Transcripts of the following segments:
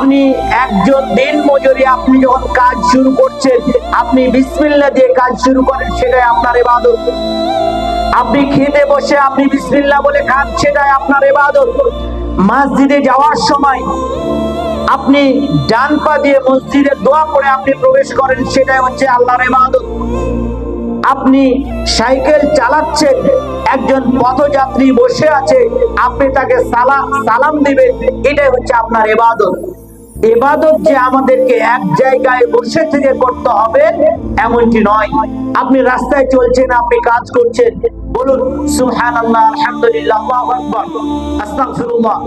আপনি একজন দিন মজুরি, আপনি যখন কাজ শুরু করছেন, আপনি বিসমিল্লা দিয়ে কাজ শুরু করেন, সেটাই আপনার ইবাদত আপনি খেতে বসে আপনি বিসমিল্লা বলে খান, সেটাই আপনার এবাদত। মসজিদে যাওয়ার সময় আপনি ডান পা দিয়ে মসজিদে দোয়া করে আপনি প্রবেশ করেন, সেটাই হচ্ছে আল্লাহর ইবাদত আপনি সাইকেল চালাচ্ছেন, একজন পথযাত্রী বসে আছে, আপনি তাকে সালাম সালাম দিবেন, এটাই হচ্ছে আপনার এবাদত। এবাদত যে আমাদেরকে এক জায়গায় বসে থেকে করতে হবে, এমনটি নয়। আপনি রাস্তায় চলছেন, আপনি কাজ করছেন, বলুন সুবহান আল্লাহ আলহামদুলিল্লাহ আস্তাগফিরুল্লাহ।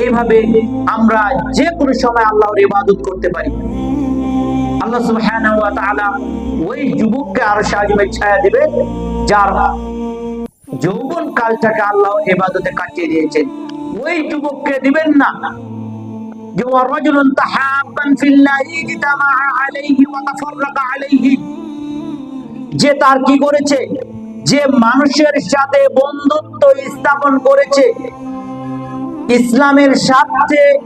এইভাবে আমরা যে কোনো সময় আল্লাহর ইবাদত করতে পারি। আল্লাহ তাআলা ওই যুবককে আরও আযমের ছায়া দিবে যার যৌবন কালটাকে আল্লাহ ইবাদতে কাটিয়ে দিয়েছেন। ওই যুবককে দিবেন না। যে যে তার কি করেছে? যে মানুষের সাথে বন্ধুত্ব স্থাপন করেছে। ইসলামের সাথে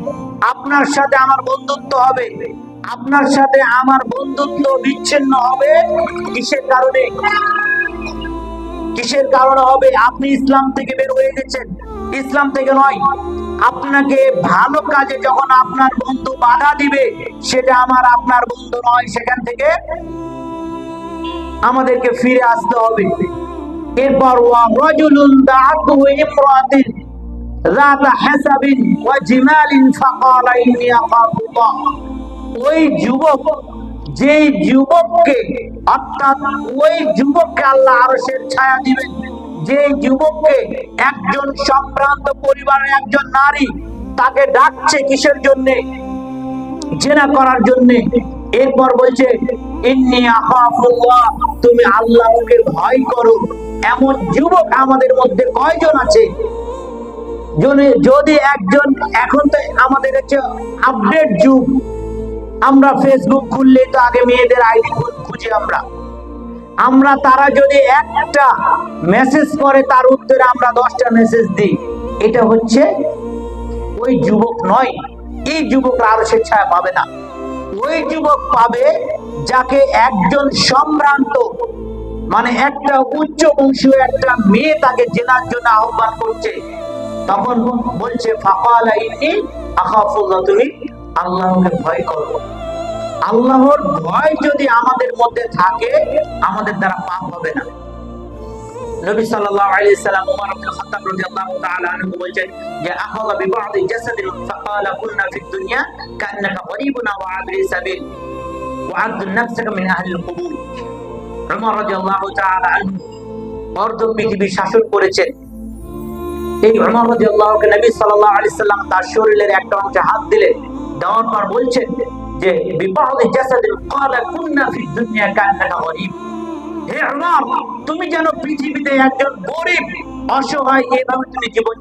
আপনার সাথে আমার বন্ধুত্ব হবে। আপনার সাথে আমার বন্ধুত্ব বিচ্ছিন্ন হবে। কিসের কারণে? কিসের কারণে হবে আপনি ইসলাম থেকে বের হয়ে গেছেন ইসলাম থেকে নয় আপনাকে ভালো কাজে যখন আপনার বন্ধু বাধা দিবে সেটা আমার আপনার বন্ধু নয় সেখান থেকে আমাদেরকে ফিরে আসতে হবে এরপর ওয়া রাজুলুন দাআতু ইমরাতিন ذات حسب وجمال فقال إني أخاف الله ওই যুবক যে যুবককে অর্থাৎ ওই যুবককে আল্লাহ আরশের ছায়া দিবেন। যে যুবককে একজন সম্ভ্রান্ত পরিবারের একজন নারী তাকে ডাকছে কিসের জন্য? জেনা করার জন্য। এরপর বলছে, ইন্নি আখাফুল্লাহ, তুমি আল্লাহকে ভয় করো। এমন যুবক আমাদের মধ্যে কয়জন আছে? যদি- যদি একজন এখন তো আমাদের হচ্ছে আপডেট যুগ আমরা ফেসবুক খুললে তো আগে মেয়েদের আইডি খুঁজি আমরা। আমরা তারা যদি একটা মেসেজ করে, তার উত্তরে আমরা দশটা মেসেজ দিই। এটা হচ্ছে ওই যুবক নয়, এই যুবক আরও সে ছায়া পাবে না। ওই যুবক পাবে যাকে একজন সম্ভ্রান্ত মানে একটা উচ্চ বংশীয় একটা মেয়ে তাকে জেনার জন্য আহ্বান করছে। তখন বলছে ফাকালা ইন্নি আখাফুল্লাহ তুমি আল্লাহকে ভয় করো। আল্লাহর ভয় যদি আমাদের মধ্যে থাকে, আমাদের দ্বারা পাপ হবে না। নবী সাল্লাল্লাহু আলাইহি সাল্লাম ইবনে খাত্তাব রাদিয়াল্লাহু তাআলা আনহু বলেন যে আখাযা বিবাদি জাসাদিন ফাকালা কুননা দুনিয়া কান্নাকা ওয়া আবরি সাবিল ওয়া আদ নাফসাকা মিন কুবুর। রাদিয়াল্লাহু তাআলা আনহু অর্ধ পৃথিবী শাসন করেছেন। এই নবী সাল্লাম তার শরীরের একটা অংশে হাত দিলেন। দেওয়ার পর বলছেন যে, বিবাহ হে তুমি যেন পৃথিবীতে একজন গরিব, অসহায়, এভাবে তুমি জীবন